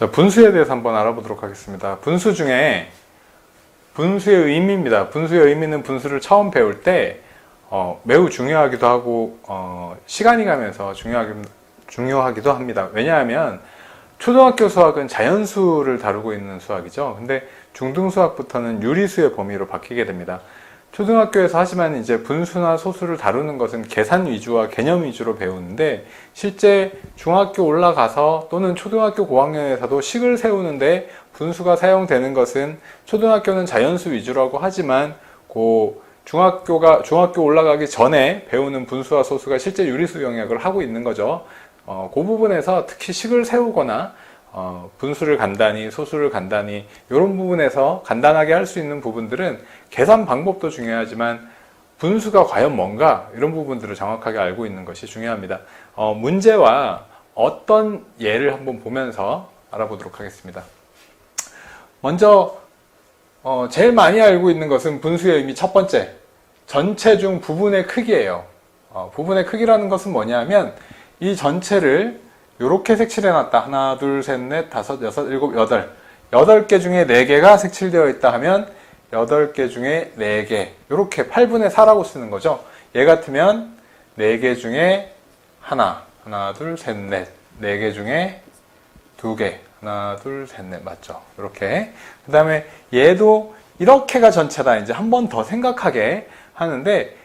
자, 분수에 대해서 한번 알아보도록 하겠습니다. 분수 중에 분수의 의미입니다. 분수의 의미는 분수를 처음 배울 때 어, 매우 중요하기도 하고 어, 시간이 가면서 중요하기, 중요하기도 합니다. 왜냐하면 초등학교 수학은 자연수를 다루고 있는 수학이죠. 근데 중등수학부터는 유리수의 범위로 바뀌게 됩니다. 초등학교에서 하지만 이제 분수나 소수를 다루는 것은 계산 위주와 개념 위주로 배우는데 실제 중학교 올라가서 또는 초등학교 고학년에서도 식을 세우는데 분수가 사용되는 것은 초등학교는 자연수 위주라고 하지만 고 중학교가 중학교 올라가기 전에 배우는 분수와 소수가 실제 유리수 영역을 하고 있는 거죠. 어, 그 부분에서 특히 식을 세우거나 어, 분수를 간단히, 소수를 간단히 이런 부분에서 간단하게 할 수 있는 부분들은 계산 방법도 중요하지만 분수가 과연 뭔가 이런 부분들을 정확하게 알고 있는 것이 중요합니다. 어, 문제와 어떤 예를 한번 보면서 알아보도록 하겠습니다. 먼저 어, 제일 많이 알고 있는 것은 분수의 의미 첫 번째 전체 중 부분의 크기예요. 어, 부분의 크기라는 것은 뭐냐면 이 전체를 이렇게 색칠해 놨다. 하나, 둘, 셋, 넷, 다섯, 여섯, 일곱, 여덟. 여덟 개 중에 네 개가 색칠되어 있다 하면 여덟 개 중에 네 개. 이렇게 8분의 4라고 쓰는 거죠. 얘 같으면 네 개 중에 하나, 하나, 둘, 셋, 넷. 네 개 중에 두 개. 하나, 둘, 셋, 넷. 맞죠? 이렇게. 그 다음에 얘도 이렇게가 전체다. 이제 한 번 더 생각하게 하는데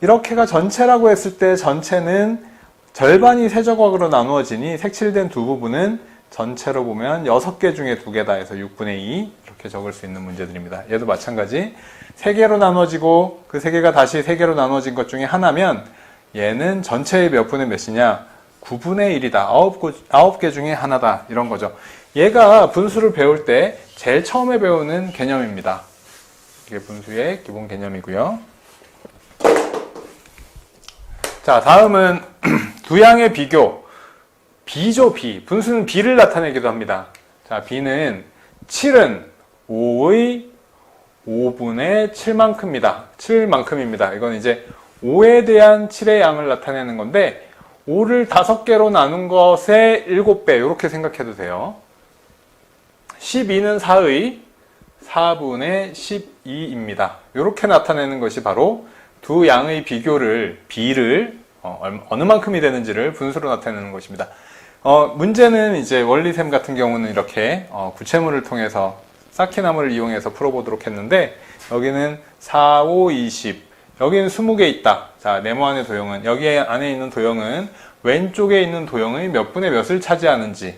이렇게가 전체라고 했을 때 전체는 절반이 세조각으로 나누어지니 색칠된 두 부분은 전체로 보면 6개 중에 2개다 해서 6분의 2 이렇게 적을 수 있는 문제들입니다. 얘도 마찬가지 3개로 나눠지고 그 3개가 다시 3개로 나눠진 것 중에 하나면 얘는 전체의 몇 분의 몇이냐 9분의 1이다. 9개 중에 하나다. 이런 거죠. 얘가 분수를 배울 때 제일 처음에 배우는 개념입니다. 이게 분수의 기본 개념이고요. 자, 다음은 두 양의 비교. 비죠, 비. 분수는 비를 나타내기도 합니다. 자, 비는 7은 5의 5분의 7만큼입니다. 7만큼입니다. 이건 이제 5에 대한 7의 양을 나타내는 건데 5를 5개로 나눈 것의 7배 이렇게 생각해도 돼요. 12는 4의 4분의 12입니다. 이렇게 나타내는 것이 바로 두 양의 비교를 비를 어, 어느 만큼이 되는지를 분수로 나타내는 것입니다. 어, 문제는 이제 원리셈 같은 경우는 이렇게 어, 구체물을 통해서 쌓기나무를 이용해서 풀어보도록 했는데 여기는 4, 5, 20 여기는 20개 있다. 자, 네모 안의 도형은 여기 안에 있는 도형은 왼쪽에 있는 도형의 몇 분의 몇을 차지하는지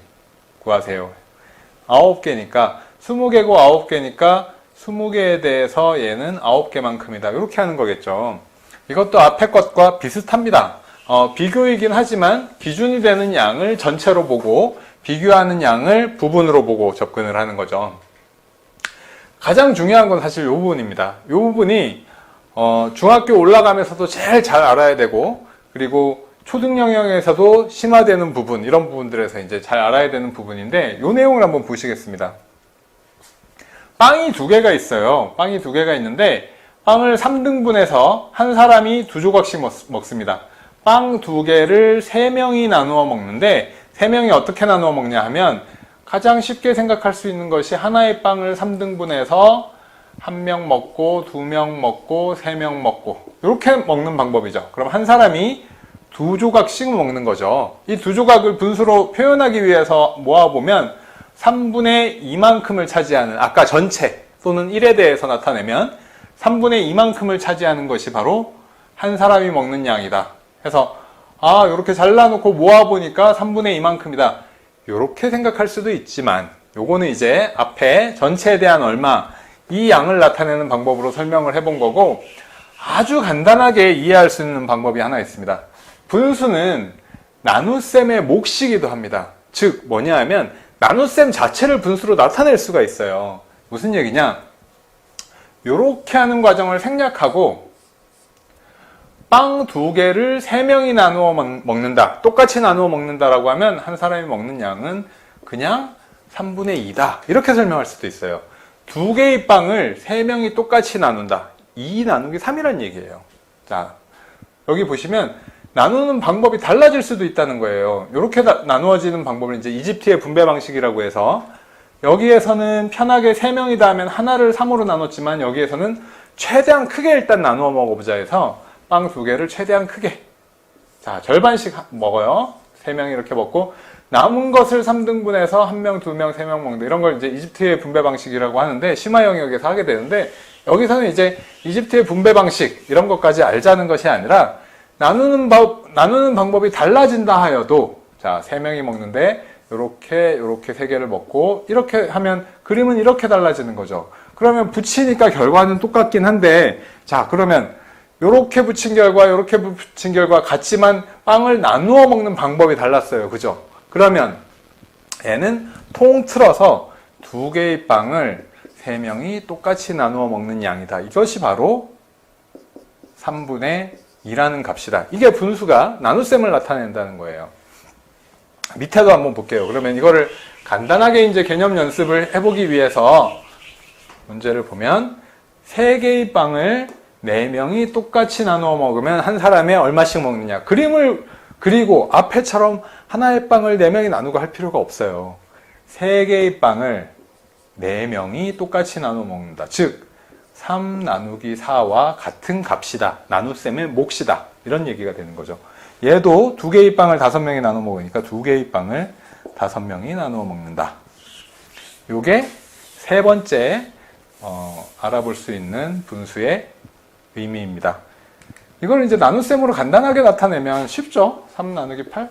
구하세요. 9개니까 20개고 9개니까 20개에 대해서 얘는 9개만큼이다. 이렇게 하는 거겠죠. 이것도 앞에 것과 비슷합니다. 어, 비교이긴 하지만 기준이 되는 양을 전체로 보고 비교하는 양을 부분으로 보고 접근을 하는 거죠. 가장 중요한 건 사실 이 부분입니다. 이 부분이 어, 중학교 올라가면서도 제일 잘 알아야 되고 그리고 초등 영역에서도 심화되는 부분 이런 부분들에서 이제 잘 알아야 되는 부분인데 이 내용을 한번 보시겠습니다. 빵이 두 개가 있어요. 빵이 두 개가 있는데 빵을 3등분해서 한 사람이 두 조각씩 먹, 습니다 빵 두 개를 세 명이 나누어 먹는데 세 명이 어떻게 나누어 먹냐 하면 가장 쉽게 생각할 수 있는 것이 하나의 빵을 3등분해서 한 명 먹고 두 명 먹고 세 명 먹고 이렇게 먹는 방법이죠. 그럼 한 사람이 두 조각씩 먹는 거죠. 이 두 조각을 분수로 표현하기 위해서 모아보면 3분의 2만큼을 차지하는 아까 전체 또는 1에 대해서 나타내면 3분의 2만큼을 차지하는 것이 바로 한 사람이 먹는 양이다. 해서 아 이렇게 잘라놓고 모아보니까 3분의 2만큼이다. 이렇게 생각할 수도 있지만 요거는 이제 앞에 전체에 대한 얼마 이 양을 나타내는 방법으로 설명을 해본 거고 아주 간단하게 이해할 수 있는 방법이 하나 있습니다. 분수는 나눗셈의 몫이기도 합니다. 즉 뭐냐 하면 나눗셈 자체를 분수로 나타낼 수가 있어요. 무슨 얘기냐? 이렇게 하는 과정을 생략하고 빵 두 개를 세 명이 나누어 먹는다. 똑같이 나누어 먹는다라고 하면 한 사람이 먹는 양은 그냥 3분의 2다. 이렇게 설명할 수도 있어요. 두 개의 빵을 세 명이 똑같이 나눈다. 2 나누기 3이란 얘기예요. 자, 여기 보시면 나누는 방법이 달라질 수도 있다는 거예요. 이렇게 나, 나누어지는 방법을 이제 이집트의 분배 방식이라고 해서 여기에서는 편하게 세 명이다 하면 하나를 3으로 나눴지만 여기에서는 최대한 크게 일단 나누어 먹어보자 해서 빵 두 개를 최대한 크게 자 절반씩 하- 먹어요. 세 명이 이렇게 먹고 남은 것을 3등분해서 한 명, 두 명, 세 명 먹는 이런 걸 이제 이집트의 분배 방식이라고 하는데 심화 영역에서 하게 되는데 여기서는 이제 이집트의 분배 방식 이런 것까지 알자는 것이 아니라 나누는 법 나누는 방법이 달라진다 하여도 자 세 명이 먹는데 요렇게 요렇게 세 개를 먹고 이렇게 하면 그림은 이렇게 달라지는 거죠. 그러면 붙이니까 결과는 똑같긴 한데 자 그러면 요렇게 붙인 결과 요렇게 붙인 결과 같지만 빵을 나누어 먹는 방법이 달랐어요. 그죠? 그러면 얘는 통틀어서 두 개의 빵을 세 명이 똑같이 나누어 먹는 양이다. 이것이 바로 3분의 2라는 값이다. 이게 분수가 나눗셈을 나타낸다는 거예요. 밑에도 한번 볼게요. 그러면 이거를 간단하게 이제 개념 연습을 해보기 위해서 문제를 보면 세 개의 빵을 네 명이 똑같이 나누어 먹으면 한 사람에 얼마씩 먹느냐. 그림을 그리고 앞에처럼 하나의 빵을 네 명이 나누고 할 필요가 없어요. 세 개의 빵을 네 명이 똑같이 나누어 먹는다. 즉, 3 나누기 4와 같은 값이다. 나눗셈의 몫이다. 이런 얘기가 되는 거죠. 얘도 두 개의 빵을 다섯 명이 나눠 먹으니까 두 개의 빵을 다섯 명이 나누어 먹는다. 요게 세 번째 어, 알아볼 수 있는 분수의 의미입니다. 이걸 이제 나눗셈으로 간단하게 나타내면 쉽죠? 3 나누기 8,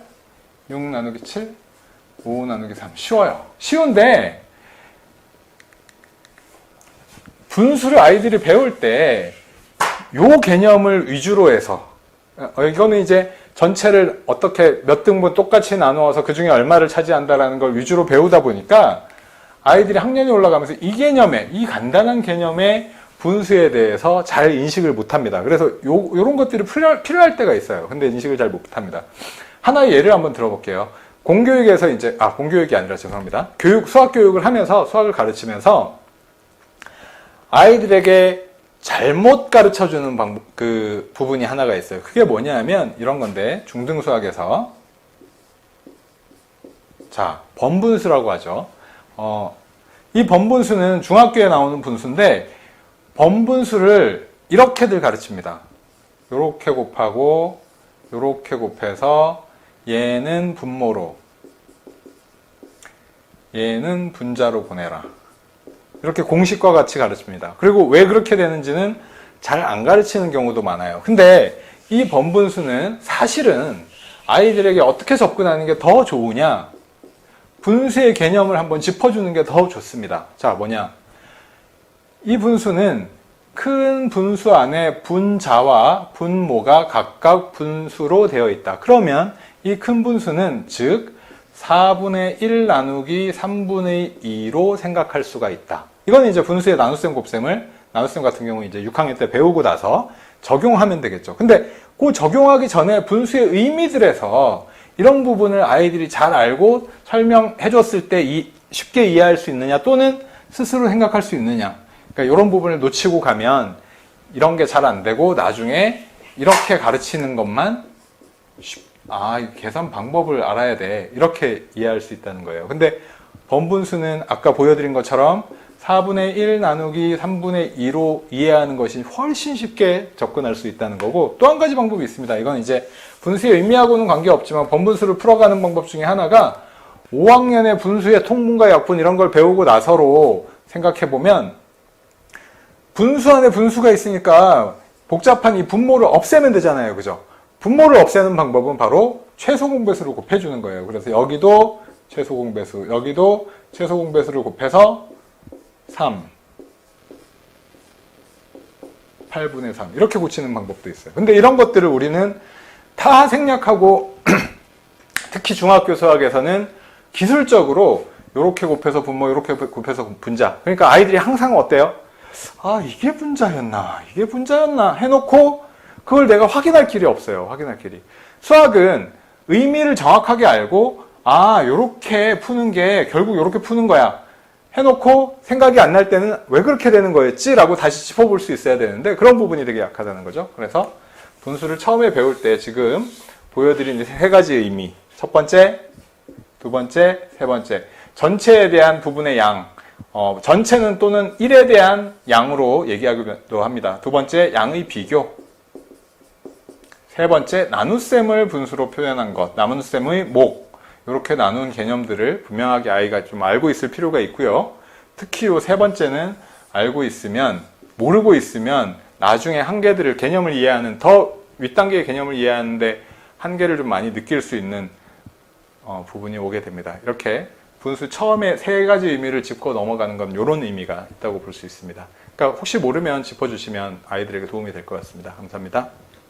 6 나누기 7, 5 나누기 3. 쉬워요. 쉬운데 분수를 아이들이 배울 때 요 개념을 위주로 해서 어, 이거는 이제 전체를 어떻게 몇 등분 똑같이 나누어서 그 중에 얼마를 차지한다라는 걸 위주로 배우다 보니까 아이들이 학년이 올라가면서 이 개념에 이 간단한 개념의 분수에 대해서 잘 인식을 못합니다. 그래서 요, 요런 것들이 필요, 필요할 때가 있어요. 근데 인식을 잘 못합니다. 하나의 예를 한번 들어볼게요. 공교육에서 이제 아 공교육이 아니라 죄송합니다. 교육 수학 교육을 하면서 수학을 가르치면서 아이들에게 잘못 가르쳐 주는 방법 그 부분이 하나가 있어요. 그게 뭐냐면 이런 건데 중등 수학에서 자 번분수라고 하죠. 어, 이 번분수는 중학교에 나오는 분수인데 번분수를 이렇게들 가르칩니다. 요렇게 곱하고 요렇게 곱해서 얘는 분모로 얘는 분자로 보내라. 이렇게 공식과 같이 가르칩니다. 그리고 왜 그렇게 되는지는 잘 안 가르치는 경우도 많아요. 근데 이 번분수는 사실은 아이들에게 어떻게 접근하는 게 더 좋으냐? 분수의 개념을 한번 짚어주는 게 더 좋습니다. 자, 뭐냐? 이 분수는 큰 분수 안에 분자와 분모가 각각 분수로 되어 있다. 그러면 이 큰 분수는 즉 4분의 1 나누기 3분의 2로 생각할 수가 있다. 이거는 이제 분수의 나눗셈 곱셈을 나눗셈 같은 경우 이제 6학년 때 배우고 나서 적용하면 되겠죠. 근데 그 적용하기 전에 분수의 의미들에서 이런 부분을 아이들이 잘 알고 설명해 줬을 때 이- 쉽게 이해할 수 있느냐 또는 스스로 생각할 수 있느냐. 그러니까 이런 부분을 놓치고 가면 이런 게 잘 안 되고 나중에 이렇게 가르치는 것만 쉽- 아, 이 계산 방법을 알아야 돼. 이렇게 이해할 수 있다는 거예요. 근데 번분수는 아까 보여드린 것처럼 4분의 1 나누기 3분의 2로 이해하는 것이 훨씬 쉽게 접근할 수 있다는 거고 또 한 가지 방법이 있습니다. 이건 이제 분수의 의미하고는 관계없지만 번분수를 풀어가는 방법 중에 하나가 5학년의 분수의 통분과 약분 이런 걸 배우고 나서로 생각해 보면 분수 안에 분수가 있으니까 복잡한 이 분모를 없애면 되잖아요. 그죠? 분모를 없애는 방법은 바로 최소 공배수를 곱해주는 거예요. 그래서 여기도 최소 공배수, 여기도 최소 공배수를 곱해서 3, 8분의 3 이렇게 고치는 방법도 있어요. 근데 이런 것들을 우리는 다 생략하고 특히 중학교 수학에서는 기술적으로 이렇게 곱해서 분모, 이렇게 곱해서 분자. 그러니까 아이들이 항상 어때요? 아, 이게 분자였나? 이게 분자였나? 해놓고 그걸 내가 확인할 길이 없어요. 확인할 길이. 수학은 의미를 정확하게 알고 아, 요렇게 푸는 게 결국 요렇게 푸는 거야. 해놓고 생각이 안 날 때는 왜 그렇게 되는 거였지? 라고 다시 짚어볼 수 있어야 되는데 그런 부분이 되게 약하다는 거죠. 그래서 분수를 처음에 배울 때 지금 보여드린 세 가지 의미. 첫 번째, 두 번째, 세 번째. 전체에 대한 부분의 양. 어, 전체는 또는 1에 대한 양으로 얘기하기도 합니다. 두 번째, 양의 비교. 세 번째, 나눗셈을 분수로 표현한 것. 나눗셈의 목. 이렇게 나눈 개념들을 분명하게 아이가 좀 알고 있을 필요가 있고요. 특히 요 세 번째는 알고 있으면, 모르고 있으면 나중에 한계들을, 개념을 이해하는, 더 윗단계의 개념을 이해하는데 한계를 좀 많이 느낄 수 있는 어, 부분이 오게 됩니다. 이렇게 분수 처음에 세 가지 의미를 짚고 넘어가는 건 이런 의미가 있다고 볼 수 있습니다. 그러니까 혹시 모르면 짚어주시면 아이들에게 도움이 될 것 같습니다. 감사합니다.